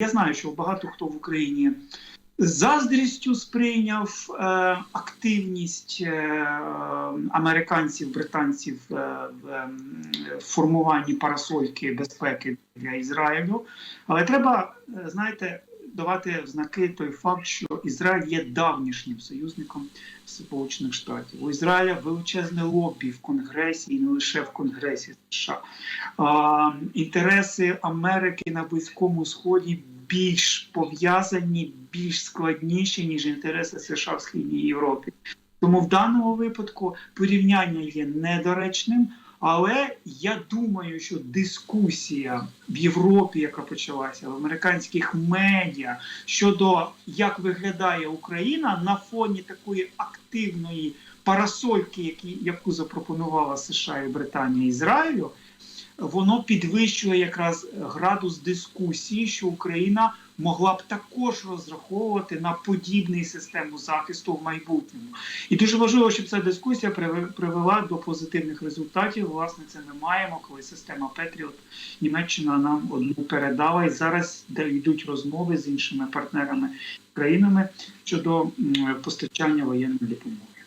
Я знаю, що багато хто в Україні заздрістю сприйняв е, активність е, американців, британців е, в е, формуванні парасольки безпеки для Ізраїлю. Але треба, е, знаєте, давати в знаки той факт, що Ізраїль є давнішнім союзником Сполучених Штатів. У Ізраїля величезне лобі в Конгресі і не лише в Конгресі США. А, інтереси Америки на Близькому Сході більш пов'язані, більш складніші, ніж інтереси США в Східній Європі. Тому в даному випадку порівняння є недоречним. Але я думаю, що дискусія в Європі, яка почалася в американських медіа щодо як виглядає Україна на фоні такої активної парасольки, яку запропонувала США і Британія Ізраїлю, воно підвищує якраз градус дискусії, що Україна могла б також розраховувати на подібну систему захисту в майбутньому. І дуже важливо, щоб ця дискусія приве- привела до позитивних результатів. Власне, це ми маємо, коли система Петріот Німеччина нам одну передала, і зараз де йдуть розмови з іншими партнерами країнами щодо постачання воєнної допомоги.